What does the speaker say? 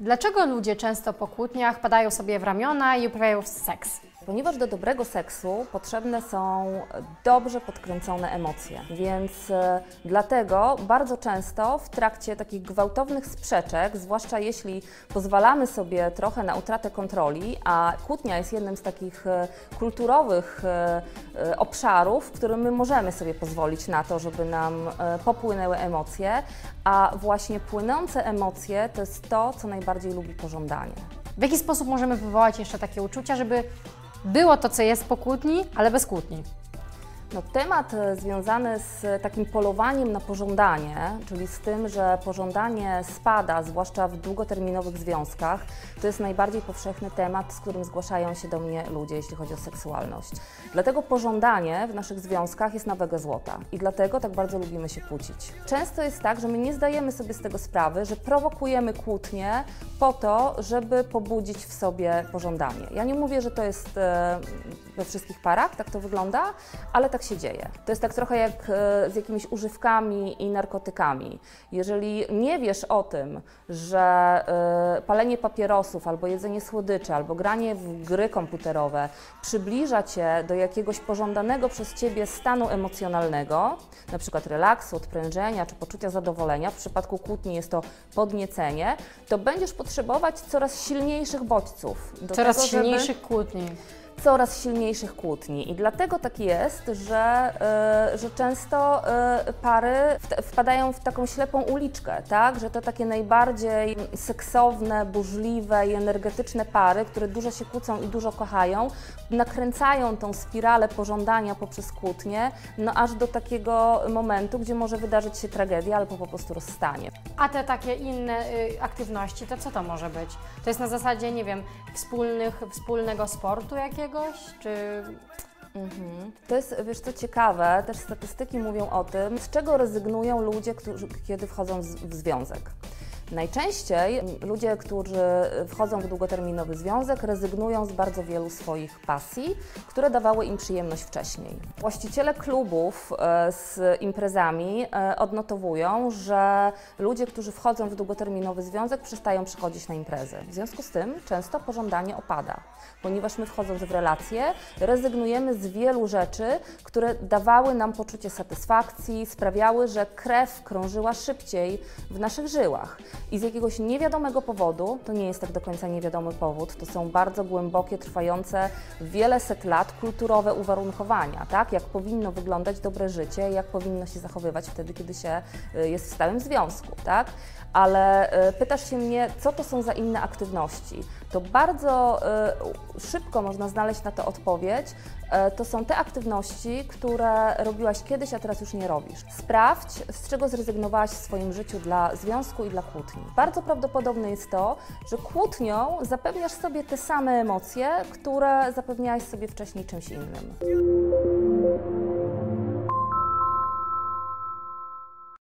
Dlaczego ludzie często po kłótniach padają sobie w ramiona i uprawiają seks? Ponieważ do dobrego seksu potrzebne są dobrze podkręcone emocje, więc e, dlatego bardzo często w trakcie takich gwałtownych sprzeczek, zwłaszcza jeśli pozwalamy sobie trochę na utratę kontroli, a kłótnia jest jednym z takich e, kulturowych e, obszarów, w którym my możemy sobie pozwolić na to, żeby nam popłynęły emocje, a właśnie płynące emocje to jest to, co najbardziej lubi pożądanie. W jaki sposób możemy wywołać jeszcze takie uczucia, żeby było to, co jest po kłótni, ale bez kłótni? No, temat e, związany z takim polowaniem na pożądanie, czyli z tym, że pożądanie spada, zwłaszcza w długoterminowych związkach, to jest najbardziej powszechny temat, z którym zgłaszają się do mnie ludzie, jeśli chodzi o seksualność. Dlatego pożądanie w naszych związkach jest na wagę złota i dlatego tak bardzo lubimy się kłócić. Często jest tak, że my nie zdajemy sobie z tego sprawy, że prowokujemy kłótnie po to, żeby pobudzić w sobie pożądanie. Ja nie mówię, że to jest e, we wszystkich parach, tak to wygląda, ale tak się dzieje. To jest tak trochę jak e, z jakimiś używkami i narkotykami. Jeżeli nie wiesz o tym, że e, palenie papierosów, albo jedzenie słodyczy, albo granie w gry komputerowe przybliża cię do jakiegoś pożądanego przez ciebie stanu emocjonalnego, na przykład relaksu, odprężenia czy poczucia zadowolenia, w przypadku kłótni jest to podniecenie, to będziesz potrzebować coraz silniejszych bodźców. do Coraz tego, żeby- silniejszych kłótni. Coraz silniejszych kłótni. I dlatego tak jest, że, y, że często y, pary w, wpadają w taką ślepą uliczkę, tak? Że to takie najbardziej seksowne, burzliwe i energetyczne pary, które dużo się kłócą i dużo kochają, nakręcają tą spiralę pożądania poprzez kłótnie, no aż do takiego momentu, gdzie może wydarzyć się tragedia albo po prostu rozstanie. A te takie inne y, aktywności, to co to może być? To jest na zasadzie, nie wiem, wspólnych, wspólnego sportu jakiegoś, czy... Mhm. To jest, wiesz co ciekawe, też statystyki mówią o tym, z czego rezygnują ludzie, którzy, kiedy wchodzą w związek. Najczęściej ludzie, którzy wchodzą w długoterminowy związek, rezygnują z bardzo wielu swoich pasji, które dawały im przyjemność wcześniej. Właściciele klubów e, z imprezami e, odnotowują, że ludzie, którzy wchodzą w długoterminowy związek, przestają przychodzić na imprezy. W związku z tym często pożądanie opada, ponieważ my wchodząc w relacje, rezygnujemy z wielu rzeczy, które dawały nam poczucie satysfakcji, sprawiały, że krew krążyła szybciej w naszych żyłach. I z jakiegoś niewiadomego powodu, to nie jest tak do końca niewiadomy powód, to są bardzo głębokie, trwające wiele set lat kulturowe uwarunkowania, tak? Jak powinno wyglądać dobre życie, jak powinno się zachowywać wtedy, kiedy się y, jest w stałym związku, tak? Ale y, pytasz się mnie, co to są za inne aktywności? To bardzo y, szybko można znaleźć na to odpowiedź. To są te aktywności, które robiłaś kiedyś, a teraz już nie robisz. Sprawdź, z czego zrezygnowałaś w swoim życiu dla związku i dla kłótni. Bardzo prawdopodobne jest to, że kłótnią zapewniasz sobie te same emocje, które zapewniałaś sobie wcześniej czymś innym.